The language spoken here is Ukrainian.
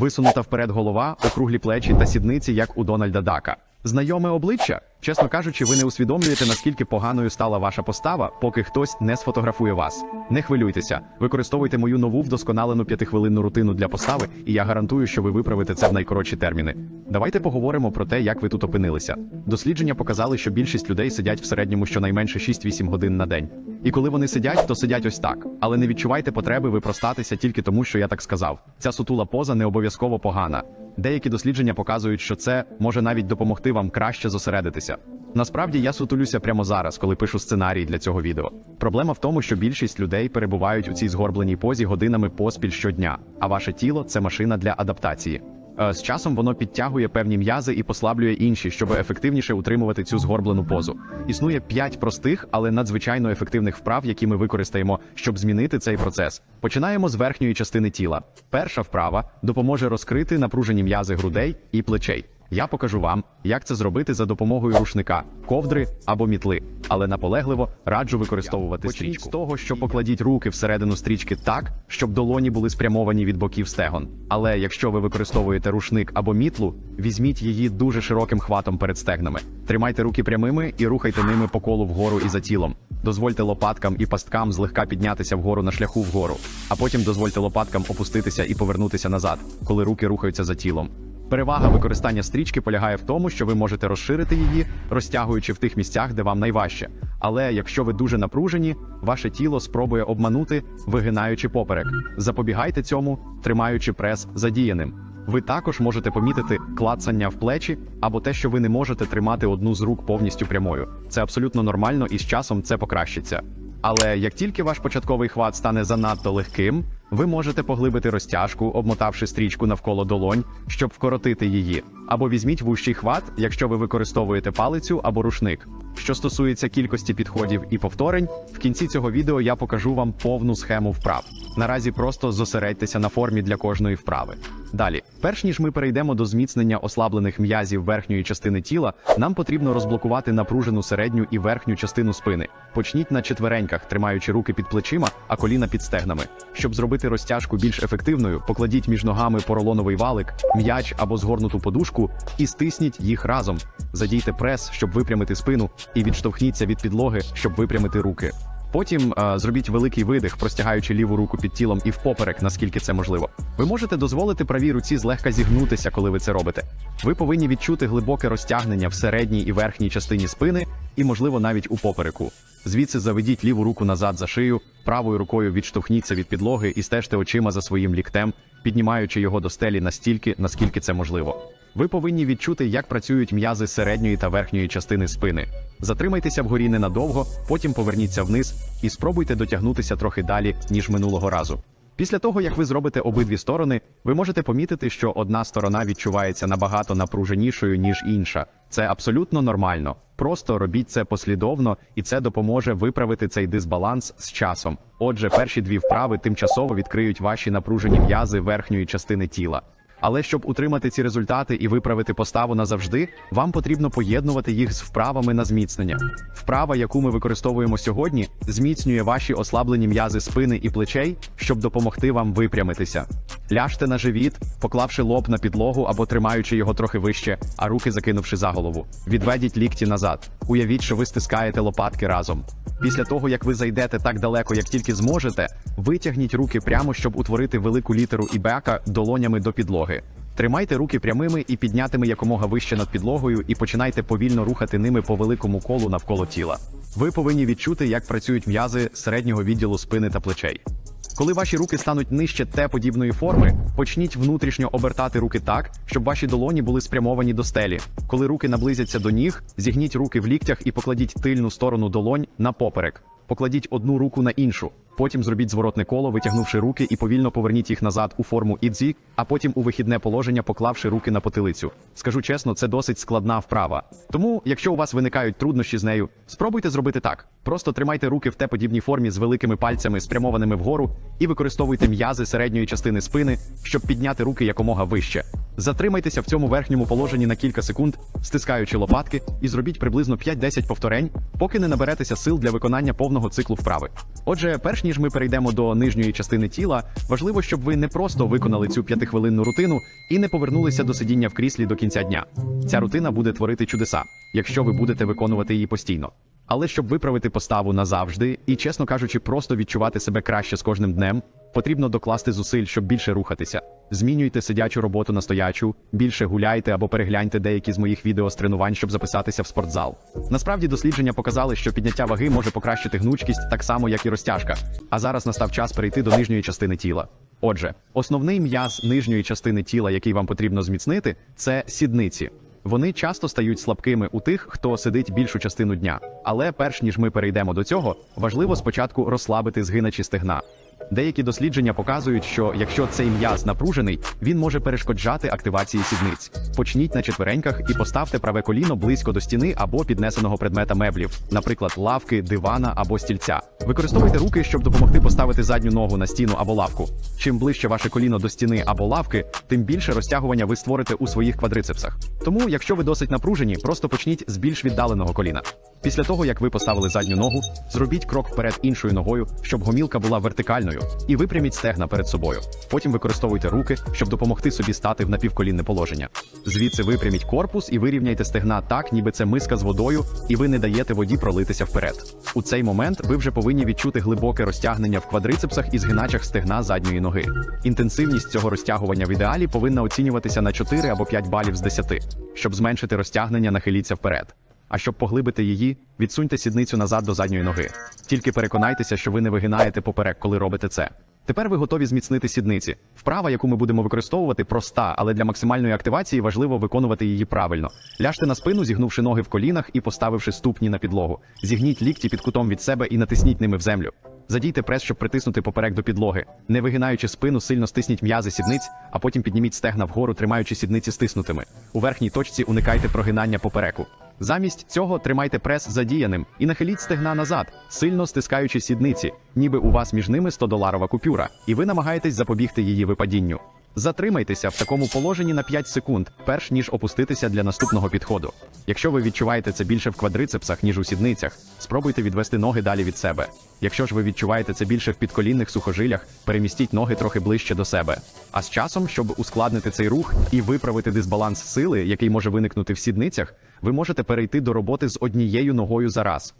висунута вперед голова, округлі плечі та сідниці, як у Дональда Дака. Знайоме обличчя. Чесно кажучи, ви не усвідомлюєте, наскільки поганою стала ваша постава, поки хтось не сфотографує вас. Не хвилюйтеся, використовуйте мою нову вдосконалену п'ятихвилинну рутину для постави, і я гарантую, що ви виправите це в найкоротші терміни. Давайте поговоримо про те, як ви тут опинилися. Дослідження показали, що більшість людей сидять в середньому щонайменше 6-8 годин на день. І коли вони сидять, то сидять ось так. Але не відчувайте потреби випростатися тільки тому, що я так сказав. Ця сутула поза не обов'язково погана. Деякі дослідження показують, що це може навіть допомогти вам краще зосередитися. Насправді я сутулюся прямо зараз, коли пишу сценарій для цього відео. Проблема в тому, що більшість людей перебувають у цій згорбленій позі годинами поспіль щодня, а ваше тіло це машина для адаптації. Е, З часом воно підтягує певні м'язи і послаблює інші, щоб ефективніше утримувати цю згорблену позу. Існує п'ять простих, але надзвичайно ефективних вправ, які ми використаємо, щоб змінити цей процес. Починаємо з верхньої частини тіла. Перша вправа допоможе розкрити напружені м'язи грудей і плечей. Я покажу вам, як це зробити за допомогою рушника, ковдри або мітли, але наполегливо раджу використовувати Почніть стрічку. з того, що покладіть руки всередину стрічки так, щоб долоні були спрямовані від боків стегон. Але якщо ви використовуєте рушник або мітлу, візьміть її дуже широким хватом перед стегнами. Тримайте руки прямими і рухайте ними по колу вгору і за тілом. Дозвольте лопаткам і пасткам злегка піднятися вгору на шляху вгору, а потім дозвольте лопаткам опуститися і повернутися назад, коли руки рухаються за тілом. Перевага використання стрічки полягає в тому, що ви можете розширити її, розтягуючи в тих місцях, де вам найважче. Але якщо ви дуже напружені, ваше тіло спробує обманути, вигинаючи поперек. Запобігайте цьому, тримаючи прес задіяним. Ви також можете помітити клацання в плечі або те, що ви не можете тримати одну з рук повністю прямою. Це абсолютно нормально і з часом це покращиться. Але як тільки ваш початковий хват стане занадто легким, ви можете поглибити розтяжку, обмотавши стрічку навколо долонь, щоб вкоротити її. Або візьміть вущий хват, якщо ви використовуєте палицю або рушник. Що стосується кількості підходів і повторень, в кінці цього відео я покажу вам повну схему вправ. Наразі просто зосередьтеся на формі для кожної вправи. Далі, перш ніж ми перейдемо до зміцнення ослаблених м'язів верхньої частини тіла, нам потрібно розблокувати напружену середню і верхню частину спини. Почніть на четвереньках, тримаючи руки під плечима, а коліна під стегнами. Щоб зробити розтяжку більш ефективною, покладіть між ногами поролоновий валик, м'яч або згорнуту подушку і стисніть їх разом. Задійте прес, щоб випрямити спину, і відштовхніться від підлоги, щоб випрямити руки. Потім е, зробіть великий видих, простягаючи ліву руку під тілом і впоперек, наскільки це можливо. Ви можете дозволити правій руці злегка зігнутися, коли ви це робите. Ви повинні відчути глибоке розтягнення в середній і верхній частині спини, і, можливо, навіть у попереку. Звідси заведіть ліву руку назад за шию, правою рукою відштовхніться від підлоги і стежте очима за своїм ліктем, піднімаючи його до стелі настільки, наскільки це можливо. Ви повинні відчути, як працюють м'язи середньої та верхньої частини спини. Затримайтеся вгорі ненадовго, потім поверніться вниз і спробуйте дотягнутися трохи далі, ніж минулого разу. Після того, як ви зробите обидві сторони, ви можете помітити, що одна сторона відчувається набагато напруженішою, ніж інша. Це абсолютно нормально. Просто робіть це послідовно, і це допоможе виправити цей дисбаланс з часом. Отже, перші дві вправи тимчасово відкриють ваші напружені м'язи верхньої частини тіла. Але щоб утримати ці результати і виправити поставу назавжди, вам потрібно поєднувати їх з вправами на зміцнення. Вправа, яку ми використовуємо сьогодні, зміцнює ваші ослаблені м'язи спини і плечей, щоб допомогти вам випрямитися. Ляжте на живіт, поклавши лоб на підлогу або тримаючи його трохи вище, а руки закинувши за голову. Відведіть лікті назад. Уявіть, що ви стискаєте лопатки разом. Після того, як ви зайдете так далеко, як тільки зможете, витягніть руки прямо, щоб утворити велику літеру і бека долонями до підлоги. Тримайте руки прямими і піднятими якомога вище над підлогою, і починайте повільно рухати ними по великому колу навколо тіла. Ви повинні відчути, як працюють м'язи середнього відділу спини та плечей. Коли ваші руки стануть нижче Т-подібної форми, почніть внутрішньо обертати руки так, щоб ваші долоні були спрямовані до стелі. Коли руки наблизяться до ніг, зігніть руки в ліктях і покладіть тильну сторону долонь на поперек. Покладіть одну руку на іншу. Потім зробіть зворотне коло, витягнувши руки і повільно поверніть їх назад у форму ідзі, а потім у вихідне положення, поклавши руки на потилицю. Скажу чесно, це досить складна вправа. Тому, якщо у вас виникають труднощі з нею, спробуйте зробити так: просто тримайте руки в Т-подібній формі з великими пальцями, спрямованими вгору, і використовуйте м'язи середньої частини спини, щоб підняти руки якомога вище. Затримайтеся в цьому верхньому положенні на кілька секунд, стискаючи лопатки, і зробіть приблизно 5-10 повторень, поки не наберетеся сил для виконання повного циклу вправи. Отже, перш ніж ми перейдемо до нижньої частини тіла, важливо, щоб ви не просто виконали цю п'ятихвилинну рутину і не повернулися до сидіння в кріслі до кінця дня. Ця рутина буде творити чудеса, якщо ви будете виконувати її постійно. Але щоб виправити поставу назавжди і, чесно кажучи, просто відчувати себе краще з кожним днем, потрібно докласти зусиль, щоб більше рухатися. Змінюйте сидячу роботу на стоячу, більше гуляйте або перегляньте деякі з моїх відео з тренувань, щоб записатися в спортзал. Насправді дослідження показали, що підняття ваги може покращити гнучкість так само, як і розтяжка. А зараз настав час перейти до нижньої частини тіла. Отже, основний м'яз нижньої частини тіла, який вам потрібно зміцнити, це сідниці. Вони часто стають слабкими у тих, хто сидить більшу частину дня. Але перш ніж ми перейдемо до цього, важливо спочатку розслабити згиначі стегна. Деякі дослідження показують, що якщо цей м'яз напружений, він може перешкоджати активації сідниць. Почніть на четвереньках і поставте праве коліно близько до стіни або піднесеного предмета меблів, наприклад, лавки, дивана або стільця. Використовуйте руки, щоб допомогти поставити задню ногу на стіну або лавку. Чим ближче ваше коліно до стіни або лавки, тим більше розтягування ви створите у своїх квадрицепсах. Тому, якщо ви досить напружені, просто почніть з більш віддаленого коліна. Після того, як ви поставили задню ногу, зробіть крок вперед іншою ногою, щоб гомілка була вертикальною, і випряміть стегна перед собою. Потім використовуйте руки, щоб допомогти собі стати в напівколінне положення. Звідси випряміть корпус і вирівняйте стегна так, ніби це миска з водою, і ви не даєте воді пролитися вперед. У цей момент ви вже повинні відчути глибоке розтягнення в квадрицепсах і згиначах стегна задньої ноги. Інтенсивність цього розтягування в ідеалі повинна оцінюватися на 4 або 5 балів з 10. Щоб зменшити розтягнення, нахиліться вперед. А щоб поглибити її, відсуньте сідницю назад до задньої ноги. Тільки переконайтеся, що ви не вигинаєте поперек, коли робите це. Тепер ви готові зміцнити сідниці. Вправа, яку ми будемо використовувати, проста, але для максимальної активації важливо виконувати її правильно. Ляжте на спину, зігнувши ноги в колінах і поставивши ступні на підлогу. Зігніть лікті під кутом від себе і натисніть ними в землю. Задійте прес, щоб притиснути поперек до підлоги. Не вигинаючи спину, сильно стисніть м'язи сідниць, а потім підніміть стегна вгору, тримаючи сідниці стиснутими. У верхній точці уникайте прогинання попереку. Замість цього тримайте прес задіяним і нахиліть стегна назад, сильно стискаючи сідниці, ніби у вас між ними 100-доларова купюра, і ви намагаєтесь запобігти її випадінню. Затримайтеся в такому положенні на 5 секунд, перш ніж опуститися для наступного підходу. Якщо ви відчуваєте це більше в квадрицепсах, ніж у сідницях, спробуйте відвести ноги далі від себе. Якщо ж ви відчуваєте це більше в підколінних сухожилях, перемістіть ноги трохи ближче до себе. А з часом, щоб ускладнити цей рух і виправити дисбаланс сили, який може виникнути в сідницях, ви можете перейти до роботи з однією ногою за раз.